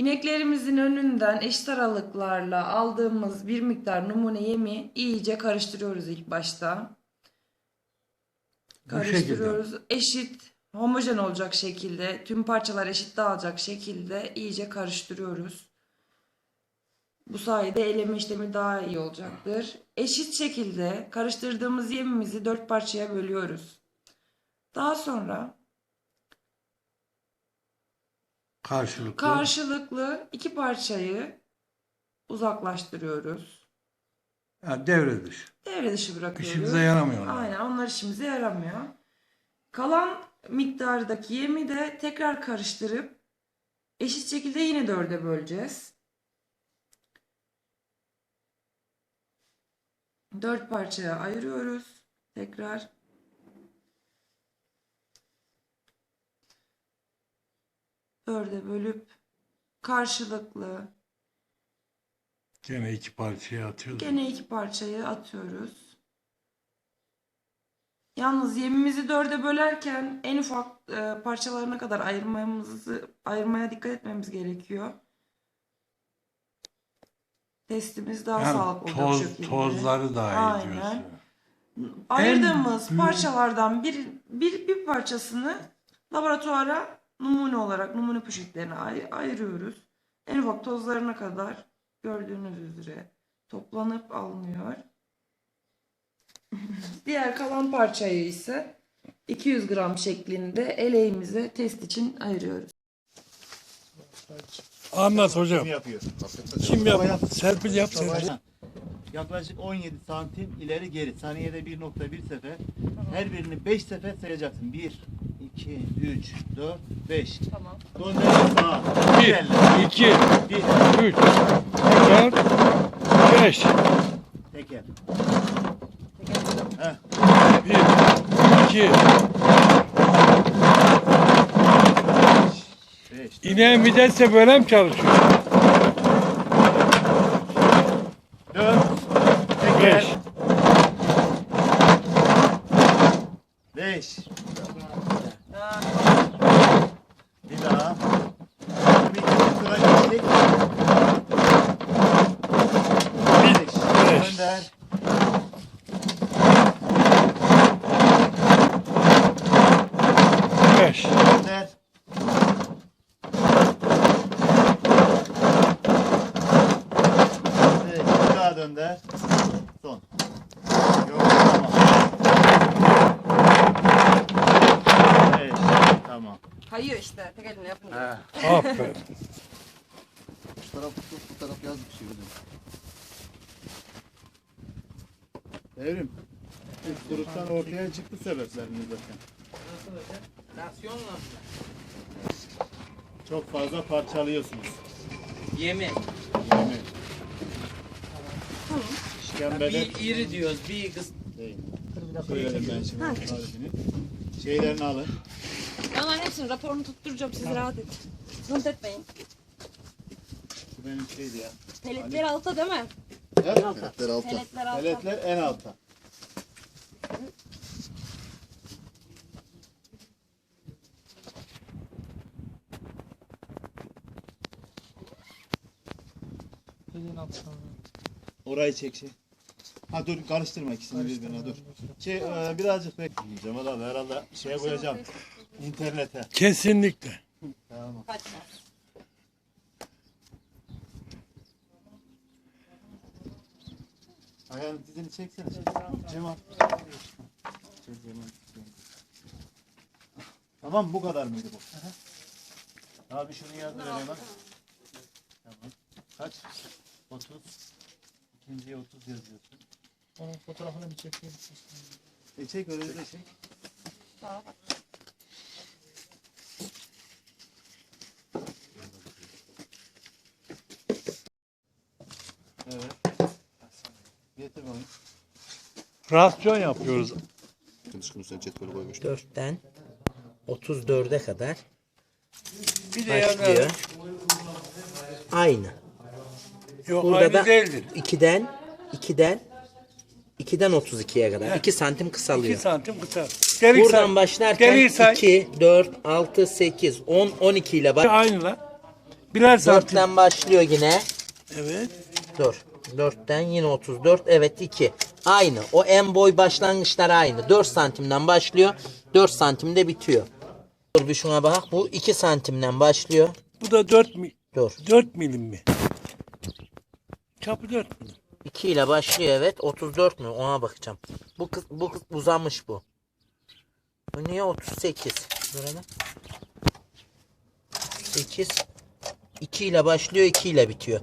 İneklerimizin önünden eşit aralıklarla aldığımız bir miktar numune yemi iyice karıştırıyoruz ilk başta. Bu şekilde. Karıştırıyoruz. Eşit, homojen olacak şekilde, tüm parçalar eşit dağılacak şekilde iyice karıştırıyoruz. Bu sayede eleme işlemi daha iyi olacaktır. Eşit şekilde karıştırdığımız yemimizi dört parçaya bölüyoruz. Daha sonra Karşılıklı. karşılıklı iki parçayı uzaklaştırıyoruz. Ha, devre dışı. Devre dışı bırakıyoruz. İşimize yaramıyor. Aynen onlar işimize yaramıyor. Kalan miktardaki yemi de tekrar karıştırıp eşit şekilde yine dörde böleceğiz. Dört parçaya ayırıyoruz. Tekrar. Dörde bölüp karşılıklı Gene iki parçaya atıyoruz. Gene iki parçayı atıyoruz. Yalnız yemimizi dörde bölerken en ufak e, parçalarına kadar ayırmamızı ayırmaya dikkat etmemiz gerekiyor. Testimiz daha Yani sağlıklı olacak toz, şekilde. tozları dahil Aynen. Ayırdığımız büyük- parçalardan bir, bir, bir parçasını laboratuvara numune olarak numune poşetlerine ay- ayırıyoruz. En ufak tozlarına kadar gördüğünüz üzere toplanıp alınıyor. Diğer kalan parçayı ise 200 gram şeklinde eleğimize test için ayırıyoruz. Anlat hocam. Kim yapıyor? Kim yap? Serpil yap. Yaklaşık 17 santim ileri geri. Saniyede 1.1 sefer. Her birini 5 sefer sayacaksın. 1, 2, 3, 4, 5. Tamam. Döndürün sağa. 1, 2, 3, 4, 5. Teker. Teker. 1, 2, İneğin vidası böyle mi çalışıyor? 4, teker. 5, 5, dönder. Son. Yok, tamam. Evet, tamam. Kayıyor işte. Tek elimle yapınca. Aferin. Şu taraf tut, bu taraf yaz bir şey böyle. Devrim. İlk gruptan ortaya çıktı sebepleriniz zaten. Çok fazla parçalıyorsunuz. Yemi. Yani. İşkembede Bir iri diyoruz, bir kız. değil. Söyledim ben şimdi tarifini. Şeylerini alın. Onların hepsinin raporunu tutturacağım. Siz rahat edin. Sıkıntı etmeyin. Bu benim şeydi ya. Peletler altta değil mi? Peletler altta. Peletler altta. Peletler en altta. Orayı çek şey. Ha dur karıştırma ikisini birbirine dur. Şey e, birazcık bekleyeceğim Cemal abi herhalde şeye koyacağım. İnternete. Kesinlikle. Tamam. Ayağını dizini çeksene. Cemal. Çek Cemal. Tamam bu kadar mıydı bu? Abi şunu yazdır hemen. Tamam. Kaç? 30. İkinciye 30 yazıyorsun. Onun fotoğrafını bir çekeyim. E çek öyle de çek. Bak. Evet. Getir bakayım. Rasyon yapıyoruz. Kılıçkın üstüne cetveli koymuş. 4'ten 34'e kadar Bir de başlıyor. Aynı. Yok Burada aynı da değildir. 2'den 2'den 2'den 32'ye kadar. 2 santim 2 kısalıyor. santim kısa. Delik Buradan say. başlarken Deliği say. 2, 4, 6, 8, 10, 12 ile baş. Aynı lan. Birer santim. 4'ten başlıyor yine. Evet. Dur. 4'ten yine 34. Evet 2. Aynı. O en boy başlangıçlar aynı. 4 santimden başlıyor. 4 santimde bitiyor. Dur bir şuna bak. Bu 2 santimden başlıyor. Bu da 4 mi? Dur. 4 milim mi? Çapı 4 milim. 2 ile başlıyor evet. 34 mü? Ona bakacağım. Bu kız, bu kız uzamış bu. Bu niye 38? Dur hele. 8 2 ile başlıyor 2 ile bitiyor.